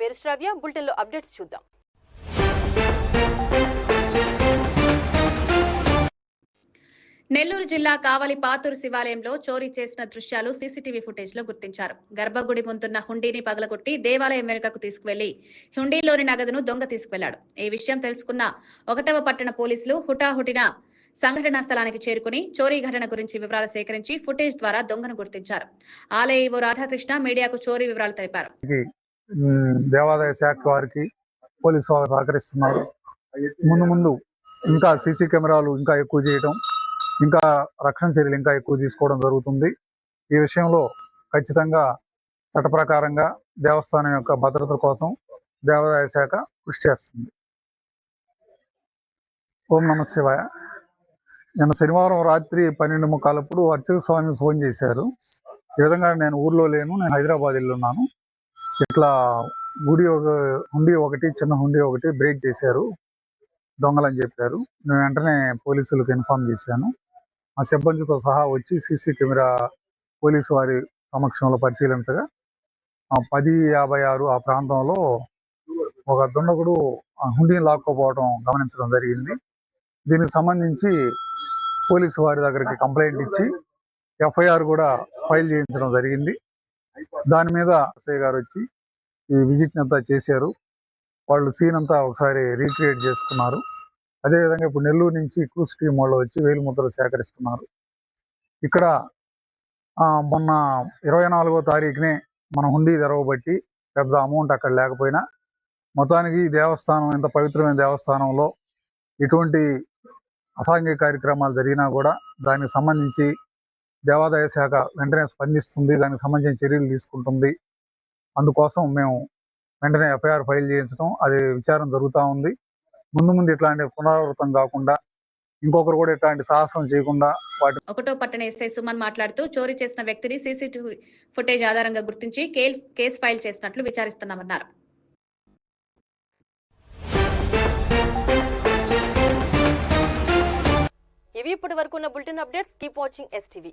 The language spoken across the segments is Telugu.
పేరు శ్రావ్య. బులెటిన్లో అప్డేట్స్ చూద్దాం. నెల్లూరు జిల్లా కావలి పాతూరు శివాలయంలో చోరీ చేసిన దృశ్యాలు సీసీటీవీ ఫుటేజ్లో గుర్తించారు. గర్భగుడి ముందున్న హుండీని పగలగొట్టి దేవాలయం వెనుకకు తీసుకువెళ్ళి హుండీలోని నగదును దొంగ తీసుకువెళ్ళాడు ఈ విషయం తెలుసుకున్న ఒకటవ పట్టణ పోలీసులు హుటాహుటిన సంఘటనా స్థలానికి చేరుకుని చోరీ ఘటన గురించి వివరాలు సేకరించి ఫుటేజ్ ద్వారా దొంగను గుర్తించారు. ఆలయ రాధాకృష్ణ మీడియాకు చోరీ వివరాలు తెలిపారు. దేవాదాయ శాఖ వారికి పోలీసు వారు సహకరిస్తున్నారు. ముందు ముందు ఇంకా సీసీ కెమెరాలు ఇంకా ఎక్కువ చేయటం ఇంకా రక్షణ చర్యలు ఇంకా ఎక్కువ తీసుకోవడం జరుగుతుంది. ఈ విషయంలో ఖచ్చితంగా చట్ట ప్రకారంగా దేవస్థానం యొక్క భద్రత కోసం దేవాదాయ శాఖ కృషి చేస్తుంది. ఓం నమ శివాయ. నిన్న శనివారం రాత్రి పన్నెండు ముక్కాలప్పుడు అర్చక స్వామి ఫోన్ చేశారు. ఈ విధంగా నేను ఊర్లో లేను నేను హైదరాబాద్ వెళ్ళున్నాను. ఇట్లా గుడి ఒక హుండీ ఒకటి చిన్న హుండీ ఒకటి బ్రేక్ చేశారు. దొంగలని చెప్పారు. నేను వెంటనే పోలీసులకు ఇన్ఫార్మ్ చేశాను. ఆ సిబ్బందితో సహా వచ్చి సీసీ కెమెరా పోలీసు వారి సమక్షంలో పరిశీలించగా పది యాభై ఆరు ఆ ప్రాంతంలో ఒక దుండగుడు ఆ హుండీని లాక్కోపోవడం గమనించడం జరిగింది. దీనికి సంబంధించి పోలీసు వారి దగ్గరికి కంప్లైంట్ ఇచ్చి ఎఫ్ఐఆర్ కూడా ఫైల్ చేయించడం జరిగింది. దాని మీద అసయ్య గారు వచ్చి ఈ విజిట్ అంతా చేశారు. వాళ్ళు సీన్ అంతా ఒకసారి రీక్రియేట్ చేసుకున్నారు. అదేవిధంగా ఇప్పుడు నెల్లూరు నుంచి క్రూస్ టీం వాళ్ళు వచ్చి వేలు ముద్రలు సేకరిస్తున్నారు. ఇక్కడ ఆ, మొన్న ఇరవై నాలుగో తారీఖునే మన హుండీ తెరవబట్టి పెద్ద అమౌంట్ అక్కడ లేకపోయినా మొత్తానికి ఈ దేవస్థానం ఇంత పవిత్రమైన దేవస్థానంలో ఎటువంటి అసాంఘిక కార్యక్రమాలు జరిగినా కూడా దానికి సంబంధించి దేవాదాయ శాఖ వెంటనే స్పందిస్తుంది. దానికి సంబంధించిన చర్యలు తీసుకుంటుంది. అందుకోసం మేము వెంటనే ఎఫ్ఐఆర్ ఫైల్ చేయించడం అది విచారం జరుగుతూ ఉంది. ముందు ముందు ఇట్లాంటి పునరావృతం కాకుండా ఇంకొకరు కూడా ఇట్లాంటి సాహసం చేయకుండా వాటి ఒకటో పట్టణ ఎస్ఐ సుమన్ మాట్లాడుతూ చోరీ చేసిన వ్యక్తిని సీసీటీవీ ఫుటేజ్ ఆధారంగా గుర్తించి కేసు ఫైల్ చేసినట్లు విచారిస్తున్నామన్నారు. ఇవి ఇప్పటి వరకు ఉన్న bulletin updates. Keep watching STV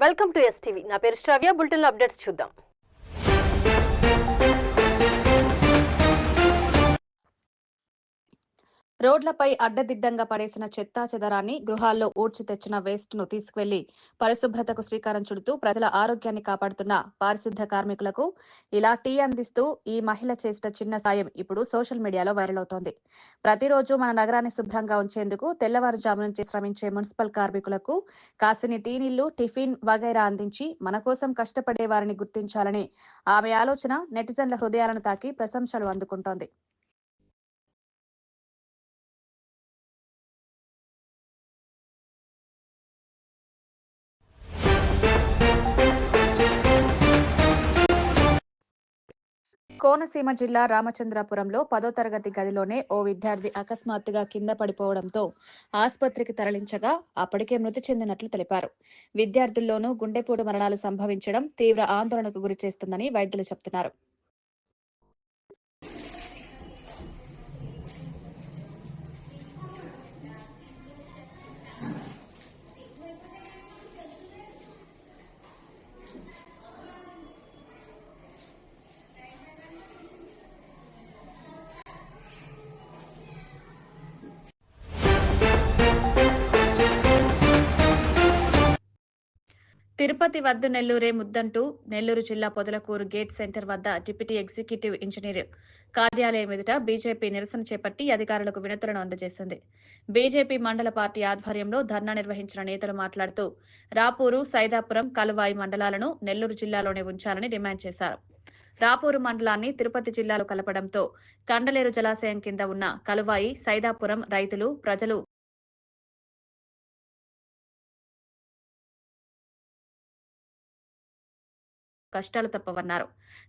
welcome to STV నా పేరు శ్రావ్య. బులెటిన్ అప్డేట్స్ చూద్దాం. రోడ్లపై అడ్డదిడ్డంగా పడేసిన చెత్తా చెదరాన్ని గృహాల్లో ఊడ్చి తెచ్చిన వేస్ట్ను తీసుకువెళ్ళి పరిశుభ్రతకు శ్రీకారం చుడుతూ ప్రజల ఆరోగ్యాన్ని కాపాడుతున్న పారిశుద్ధ కార్మికులకు ఇలా టీ అందిస్తూ ఈ మహిళ చేసిన చిన్న సాయం ఇప్పుడు సోషల్ మీడియాలో వైరల్ అవుతోంది. ప్రతిరోజు మన నగరాన్ని శుభ్రంగా ఉంచేందుకు తెల్లవారుజాము నుంచి శ్రమించే మున్సిపల్ కార్మికులకు కాసిని టీ నీళ్ళు టిఫిన్ వగైరా అందించి మన కోసం కష్టపడే వారిని గుర్తించాలని ఆమె ఆలోచన నెటిజన్ల హృదయాలను తాకి ప్రశంసలు అందుకుంటోంది. కోనసీమ జిల్లా రామచంద్రాపురంలో పదో తరగతి గదిలోనే ఓ విద్యార్థి అకస్మాత్తుగా కింద పడిపోవడంతో ఆసుపత్రికి తరలించగా అప్పటికే మృతి చెందినట్లు తెలిపారు. విద్యార్థుల్లోనూ గుండెపోటు మరణాలు సంభవించడం తీవ్ర ఆందోళనకు గురి చేస్తుందని వైద్యులు చెబుతున్నారు తిరుపతి వద్దు నెల్లూరే ముద్దంటూ నెల్లూరు జిల్లా పొదలకూరు గేట్ సెంటర్ వద్ద డిప్యూటీ ఎగ్జిక్యూటివ్ ఇంజనీర్ కార్యాలయం ఎదుట బీజేపీ నిరసన చేపట్టి అధికారులకు వినతులను అందజేసింది. బీజేపీ మండల పార్టీ ఆధ్వర్యంలో ధర్నా నిర్వహించిన నేతలు మాట్లాడుతూ రాపూరు సైదాపురం కలువాయి మండలాలను నెల్లూరు జిల్లాలోనే ఉంచాలని డిమాండ్ చేశారు. రాపూరు మండలాన్ని తిరుపతి జిల్లాలో కలపడంతో కండలేరు జలాశయం కింద ఉన్న కలువాయి సైదాపురం రైతులు ప్రజలు కష్టాలు తప్పవన్నారు.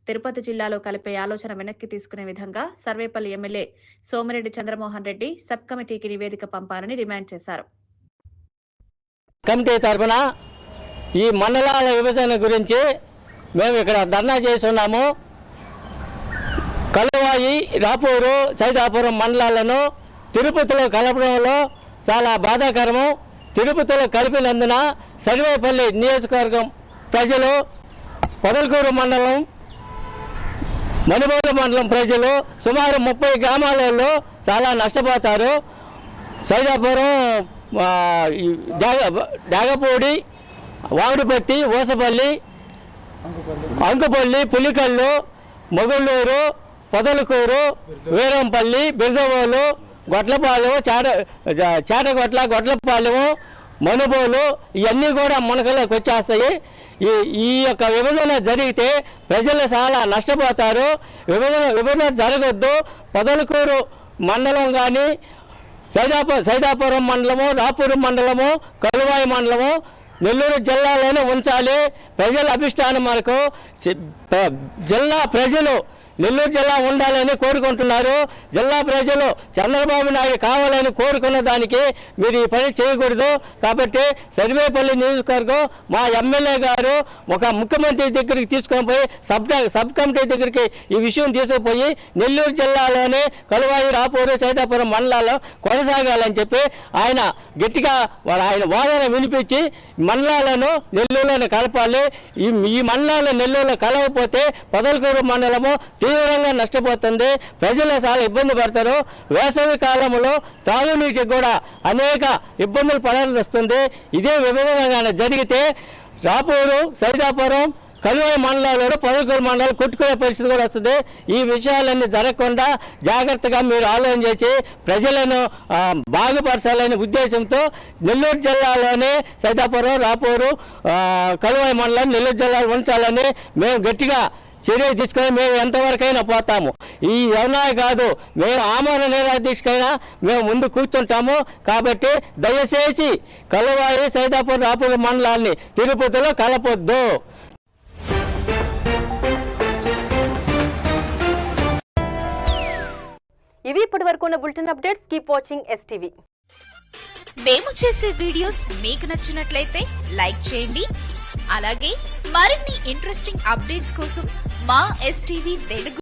తిరుపతి జిల్లాలో కలిపే ఆలోచన వెనక్కి తీసుకునే విధంగా సర్వేపల్లి ఎమ్మెల్యే సోమిరెడ్డి చంద్రమోహన్ రెడ్డి సబ్ కమిటీకి నివేదిక పంపాలని డిమాండ్ చేశారు. కమిటీ తరఫున ఈ మండలాల విభజన గురించి మేము ఇక్కడ ధర్నా చేస్తున్నాము. కలువాయి రాపూరు సైదాపురం మండలాలను తిరుపతిలో కలపడంలో చాలా బాధాకరము. తిరుపతిలో కలిపినందున సర్వేపల్లి నియోజకవర్గం ప్రజలు పొదలకూరు మండలం మణిపూరు మండలం ప్రజలు సుమారు ముప్పై గ్రామాలలో చాలా నష్టపోతారు. సైదాపురం డాగపూడి వాగుడుపట్టి ఊసపల్లి అంకుపల్లి పులికల్లు మొగుళ్ళూరు పొదలకూరు వీరంపల్లి బిర్దవోలు గొట్లపాలెం చాట జ- చాటగొట్ల గొట్లపాలెము మనుబోలు ఇవన్నీ కూడా మునకలోకి వచ్చేస్తాయి ఈ ఈ యొక్క విభజన జరిగితే ప్రజలు చాలా నష్టపోతారు. విభజన విభజన జరగొద్దు. పొదలకూరు మండలం కానీ సైదాపు సైదాపురం మండలము రాపూరు మండలము కలువాయి మండలము నెల్లూరు జిల్లాలోనే ఉంచాలి. ప్రజల అభిష్టానం మనకు జిల్లా ప్రజలు నెల్లూరు జిల్లా ఉండాలని కోరుకుంటున్నారు. జిల్లా ప్రజలు చంద్రబాబు నాయుడు కావాలని కోరుకున్న దానికి మీరు ఈ పని చేయకూడదు. కాబట్టి సర్వేపల్లి నియోజకవర్గం మా ఎమ్మెల్యే గారు ఒక ముఖ్యమంత్రి దగ్గరికి తీసుకొని పోయి సబ్ సబ్ కమిటీ దగ్గరికి ఈ విషయం తీసుకుపోయి నెల్లూరు జిల్లాలోనే కలువాయి రాపూరు సైతాపురం మండలాల్లో కొనసాగాలని చెప్పి ఆయన గట్టిగా వాళ్ళ ఆయన వాదన వినిపించి మండలాలను నెల్లూరులోనే కలపాలి. ఈ ఈ మండలాలు నెల్లూరులో కలవకపోతే పొదలకూరు మండలము తీవ్రంగా నష్టపోతుంది. ప్రజలు చాలా ఇబ్బంది పడతారు. వేసవి కాలంలో తాగునీటికి కూడా అనేక ఇబ్బందులు పడాల్సి వస్తుంది. ఇదే విభజన జరిగితే రాపూరు సైదాపురం కలువై మండలాలలో పదకొండు మండలాలు కొట్టుకునే పరిస్థితి కూడా వస్తుంది. ఈ విషయాలన్నీ జరగకుండా జాగ్రత్తగా మీరు ఆలోచన చేసి ప్రజలను బాగుపరచాలనే ఉద్దేశంతో నెల్లూరు జిల్లాలోనే సైతాపురం రాపూరు కలువాయి మండలం నెల్లూరు జిల్లాలో ఉంచాలని మేము గట్టిగా చర్య తీసుకొని మేము ఎంతవరకైనా పోతాము. ఈ ఎవనాయ కాదు మేము ఆమరణ నిరాదీక్షకైనా మేము ముందు కూర్చుంటాము. కాబట్టి దయచేసి కలువాయి సైదాపురం రాపూరు మండలాన్ని తిరుపతిలో కలపొద్దు. ఇవి ఇప్పటి వరకు ఉన్న bulletin updates. Keep watching STV మేము చేసే వీడియోస్ మీకు నచ్చినట్లయితే లైక్ చేయండి అలాగే మరిన్ని ఇంట్రెస్టింగ్ అప్డేట్స్ కోసం మా ఎస్టీవీ తెలుగు